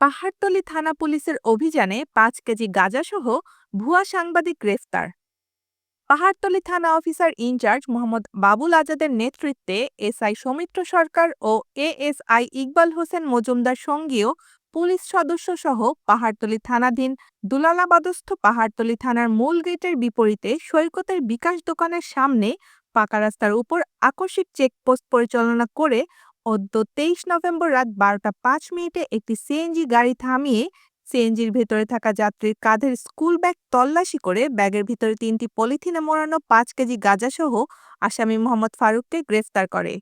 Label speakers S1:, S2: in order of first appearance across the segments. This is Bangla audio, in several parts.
S1: পাহাড়তলী থানা পুলিশের অভিযানে পাঁচ কেজি গাঁজাসহ ভুয়া সাংবাদিক গ্রেফতার। পাহাড়তলী থানা অফিসার ইনচার্জ মোহাম্মদ বাবুল আজাদের নেতৃত্বে এসআই সৌমিত্র সরকার ও এএসআই ইকবাল হোসেন মজুমদার সঙ্গীয় পুলিশ সদস্য সহ পাহাড়তলী থানাধীন দুলালাবাদস্থ পাহাড়তলী থানার মূল গেটের বিপরীতে সৈকতের বিকাশ দোকানের সামনে পাকা রাস্তার উপর আকস্মিক চেকপোস্ট পরিচালনা করে অদ্য তেইশ নভেম্বর রাত বারোটা পাঁচ মিনিটে একটি সিএনজি গাড়ি থামিয়ে সিএনজির ভেতরে থাকা যাত্রীর কাঁধের স্কুল ব্যাগ তল্লাশি করে ব্যাগের ভিতরে তিনটি পলিথিনে মোড়ানো পাঁচ কেজি গাঁজাসহ আসামি মোহাম্মদ ফারুককে গ্রেফতার করে।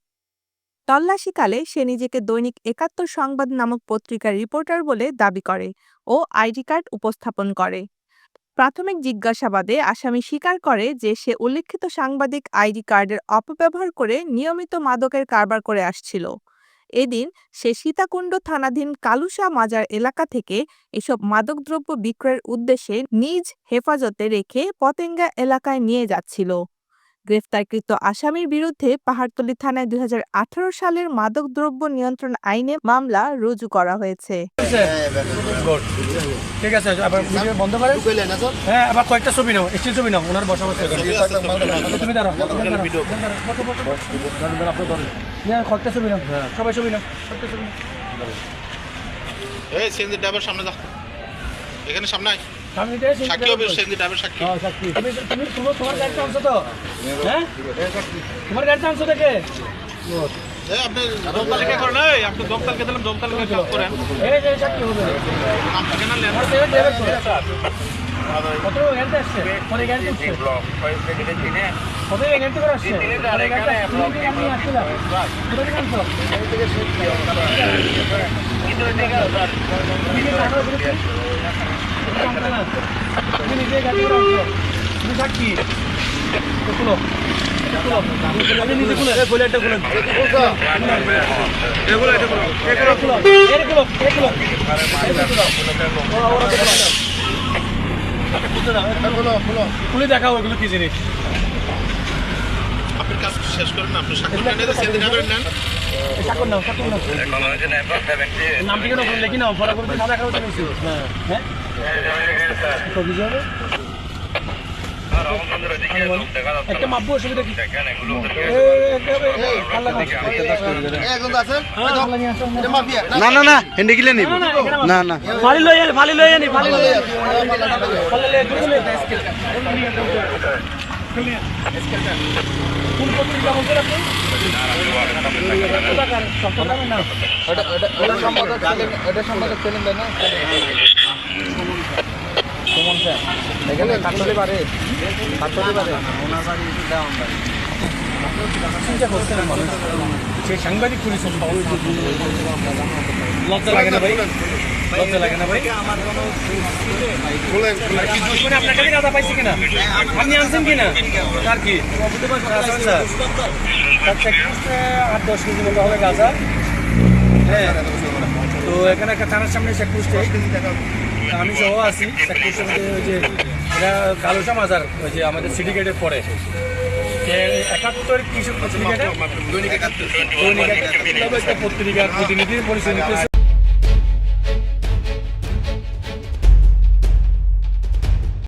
S1: তল্লাশিকালে সে নিজেকে দৈনিক একাত্তর সংবাদ নামক পত্রিকার রিপোর্টার বলে দাবি করে ও আইডি কার্ড উপস্থাপন করে। প্রাথমিক জিজ্ঞাসাবাদে আসামি স্বীকার করে যে সে উল্লেখিত সাংবাদিক আইডি কার্ডের অপব্যবহার করে নিয়মিত মাদকের কারবার করে আসছিল। এদিন সে সীতাকুণ্ড থানাধীন কালুসা মাজার এলাকা থেকে এসব মাদকদ্রব্য বিক্রয়ের উদ্দেশ্যে নিজ হেফাজতে রেখে পতেঙ্গা এলাকায় নিয়ে যাচ্ছিল। গ্রেফতারকৃত আসামির বিরুদ্ধে পাহাড়তলী থানায় দুই হাজার আঠারো সালের মাদকদ্রব্য নিয়ন্ত্রণ আইনে মামলা রুজু করা হয়েছে।
S2: ঠিক আছে আবার ভিডিও বন্ধ করেন হ্যাঁ আবার কয়েকটা ছবি নাও একটি ছবি নাও ওনার বসা বসে তুমি দাঁড়াও। হ্যাঁ, কয়েকটা ছবি নাও সবাই ছবি নাও কয়েকটা ছবি নাও।
S3: এই সিএনজি ড্রাইভার সামনে এখানে সামনে আয়। সাক্ষী হবে সিএনজি ড্রাইভার সাক্ষী।
S2: হ্যাঁ, সাক্ষী। তুমি তুমি তোমার তোমার আনছো তো? হ্যাঁ? তোমার গাড়িটা আনছো দেখে?
S3: এই আপনি দমতালিকা করেন। এই আপনি দমতালকে দিলাম দমতালিকা কাজ করেন।
S2: এই যে সাক্ষী হবে। কত গাড়িতে আসছে পরে গাড়িতে আসছে কত গাড়িতে করে আসছে পরে গাড়িতে আসছে? আমি আসছিলাম কোথা থেকে আনছো তুমি কি জানো তুমি কি? তুমি জানতো না? তুমি নিজে গাড়ি করে আনছো? তুমি সাক্ষী তো খুলো এটা খুলো। দেখাও এগুলো কি জিনিস
S3: আপনি কাজ শেষ করেন আপনি সাক্ষী নেন
S2: এই নাও নাও নাম ওখানে লিখি নাও করে দেখা হ্যাঁ একটা মাপবো অসুবিধা কি?
S4: না না না হেন্ডে গিলে নিব।
S2: না, না,
S4: না না
S2: ফালি লই আনি ফালি লই আনি। ফালি লই ফালি লই কোন পত্রিকা বলছেন আপনি কোথাকার? চট্টগ্রামের না? চিন্তা করছেন মানুষ। সেই সাংবাদিক পুলিশ লজ্জা লাগে না ভাই? লজ্জা লাগে না ভাই? আপনার কাছে গাঁদা পাইছে কিনা? আপনি আনছেন কিনা? তার কি? আচ্ছা, আচ্ছা। চেকপোস্টে আট দশ কেজি মতো হবে গাঁজা। হ্যাঁ। তো এখানে একটা থানার সামনে চেকপোস্টে আমি সহ আছি। ওই যে এটা কালোসা মাজার ওই যে আমাদের সিটি গেটের পরে। একাত্তর কৃষক পত্রিকাটা?
S3: দৈনিক একাত্তর।
S2: দৈনিক একটা পত্রিকার প্রতিনিধি পরিচয় নিতেছি